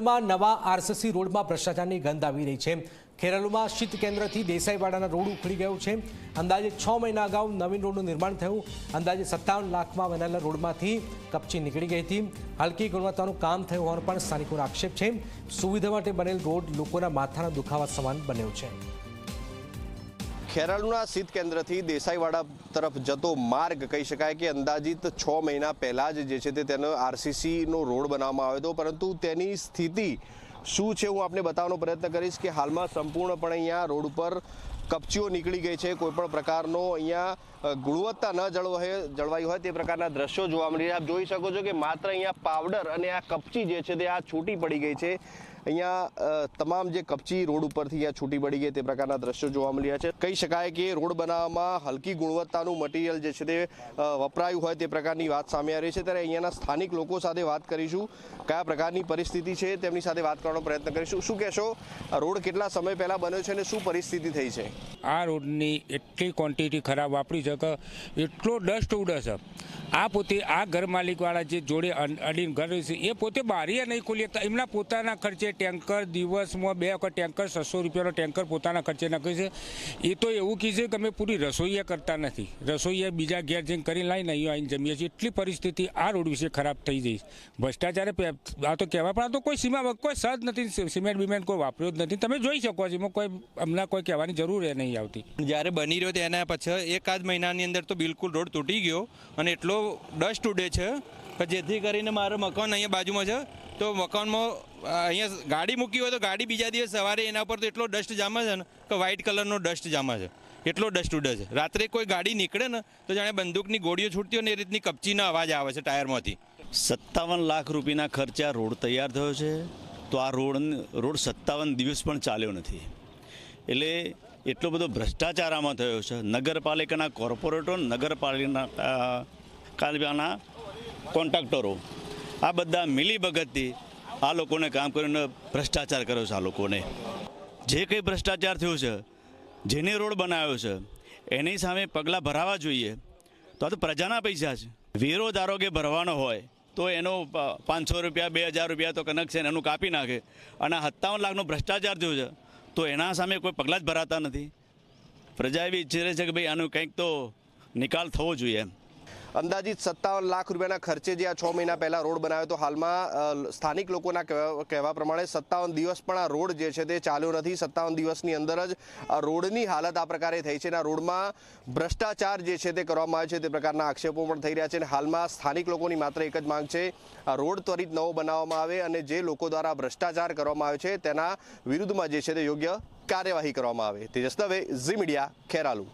ખેરાલુમાં નવા આરસીસી રોડમાં ભ્રષ્ટાચારની ગંધ આવી રહી છે. ખેરાલુમાં શીત કેન્દ્રથી દેસાઈવાડાના રોડ ઉખડી ગયો છે. અંદાજે છ મહિના અગાઉ નવીન રોડનું નિર્માણ થયું. અંદાજે સત્તાવન લાખમાં બનેલા રોડમાંથી કપચી નીકળી ગઈ હતી. હલકી ગુણવત્તાનું કામ થયું હોવાનો પણ સ્થાનિકોનો આક્ષેપ છે. સુવિધા માટે બનેલ રોડ લોકોના માથાના દુખાવા સમાન બન્યો છે. ખેરાલુના શીત કેન્દ્રથી દેસાઈવાડા તરફ જતો માર્ગ કહી શકાય કે અંદાજિત છ મહિના પહેલાં જ જે છે તે તેનો આરસીસીનો રોડ બનાવવામાં આવ્યો હતો. પરંતુ તેની સ્થિતિ શું છે હું આપને બતાવવાનો પ્રયત્ન કરીશ કે હાલમાં સંપૂર્ણપણે અહીંયા રોડ ઉપર કપચીઓ નીકળી ગઈ છે. કોઈપણ પ્રકારનો અહીંયા ગુણવત્તા ન જળવાય જળવાઈ હોય તે પ્રકારના દ્રશ્યો જોવા મળી રહ્યા. આપ જોઈ શકો છો કે માત્ર અહીંયા પાવડર અને આ કપચી જે છે તે આ છૂટી પડી ગઈ છે. અહીંયા તમામ જે કપચી રોડ ઉપરથી અહીંયા છૂટી પડી ગઈ, તે પ્રકારના દ્રશ્યો જોવા મળ્યા છે. કહી શકાય કે રોડ બનાવવામાં હલકી ગુણવત્તાનું મટીરિયલ જે છે તે વપરાયું હોય તે પ્રકારની વાત સામે આવી છે. ત્યારે અહીંયાના સ્થાનિક લોકો સાથે વાત કરીશું. કયા પ્રકારની પરિસ્થિતિ છે તેમની સાથે વાત કરવાનો પ્રયત્ન કરીશું. શું કહેશો, રોડ કેટલા સમય પહેલાં બન્યો છે અને શું પરિસ્થિતિ થઈ છે? આ રોડની એટલી ક્વોન્ટિટી ખરાબ વાપરી છે કે એટલો ડસ્ટ ઉડે છે. આ પોતે, આ ઘર માલિકવાળા જે જોડે અડીને ઘર છે, એ પોતે બારીએ નહીં ખોલી એમના પોતાના ખર્ચે ટેન્કર દિવસમાં બે વખત ટેન્કર છસો રૂપિયાનો ટેન્કર પોતાના ખર્ચે નાખે છે. એ તો એવું કહે કે અમે પૂરી રસોઈયા કરતા નથી. રસોઈયા બીજા ઘેર જઈને કરી લાવીને અહીંયા આવીને જમીએ છીએ. એટલી પરિસ્થિતિ આ રોડ વિશે ખરાબ થઈ જઈ ભ્રષ્ટાચારે આ તો કહેવા પણ આ તો કોઈ સીમા કોઈ સજ નથી. સિમેન્ટ બિમેન્ટ કોઈ વાપર્યો જ નથી. તમે જોઈ શકો છો, એમાં કોઈ અમને કોઈ કહેવાની જરૂર એ નહીં આવતી. જ્યારે બની રહ્યો તેના પછી એકાદ મહિનાની અંદર તો બિલકુલ રોડ તૂટી ગયો અને એટલો ડસ્ટ ઉડે છે જેથી કરીને મારું મકાન અહીંયા બાજુમાં છે. તો મકાનમાં અહીંયા ગાડી મૂકી હોય તો ગાડી બીજા દિવસ સવારે એના પર તો એટલો ડસ્ટ જામે છે ને કે વ્હાઇટ કલરનો ડસ્ટ જામે છે. એટલો ડસ્ટ ઉડે છે. રાત્રે કોઈ ગાડી નીકળે ને તો જાણે બંદૂકની ગોળીઓ છૂટતી હોય ને એ રીતની કપચીનો અવાજ આવે છે ટાયરમાંથી. સત્તાવન લાખ રૂપિયાના ખર્ચે આ રોડ તૈયાર થયો છે. તો આ રોડ રોડ સત્તાવન દિવસ પણ ચાલ્યો નથી. એટલે એટલો બધો ભ્રષ્ટાચાર આમાં થયો છે. નગરપાલિકાના કોર્પોરેટરો, નગરપાલિકાના કોન્ટ્રાક્ટરો આ બધા મિલીભગતથી આ લોકોને કામ કરીને ભ્રષ્ટાચાર કર્યો છે આ લોકોને. જે કંઈ ભ્રષ્ટાચાર થયો છે, જેને રોડ બનાવ્યો છે, એની સામે પગલાં ભરાવા જોઈએ. તો આ તો પ્રજાના પૈસા છે. વેરો ધારો કે ભરવાનો હોય, તો એનો પાંચસો રૂપિયા, બે હજાર રૂપિયા તો કનેક્શન એનું કાપી નાખે. અને સત્તાવન લાખનો ભ્રષ્ટાચાર થયો છે, તો એના સામે કોઈ પગલાં જ ભરાતા નથી. પ્રજા એવી ઈચ્છી રહી છે કે ભાઈ આનું કંઈક તો નિકાલ થવો જોઈએ એમ. અંદાજિત સત્તાવન લાખ રૂપિયાના ખર્ચે જે આ છ મહિના પહેલા રોડ બનાવ્યો તો હાલમાં સ્થાનિક લોકોના કહેવા પ્રમાણે સત્તાવન દિવસ પણ આ રોડ જે છે તે ચાલ્યો નથી. સત્તાવન દિવસની અંદર જ આ રોડની હાલત આ પ્રકારે થઈ છે અને આ રોડમાં ભ્રષ્ટાચાર જે છે તે કરવામાં આવે છે તે પ્રકારના આક્ષેપો પણ થઈ રહ્યા છે અને હાલમાં સ્થાનિક લોકોની માત્ર એક જ માંગ છે, આ રોડ ત્વરિત નવો બનાવવામાં આવે અને જે લોકો દ્વારા ભ્રષ્ટાચાર કરવામાં આવે છે તેના વિરુદ્ધમાં જે છે તે યોગ્ય કાર્યવાહી કરવામાં આવે. તેજસ દવે, ઝી મીડિયા, ખેરાલુ.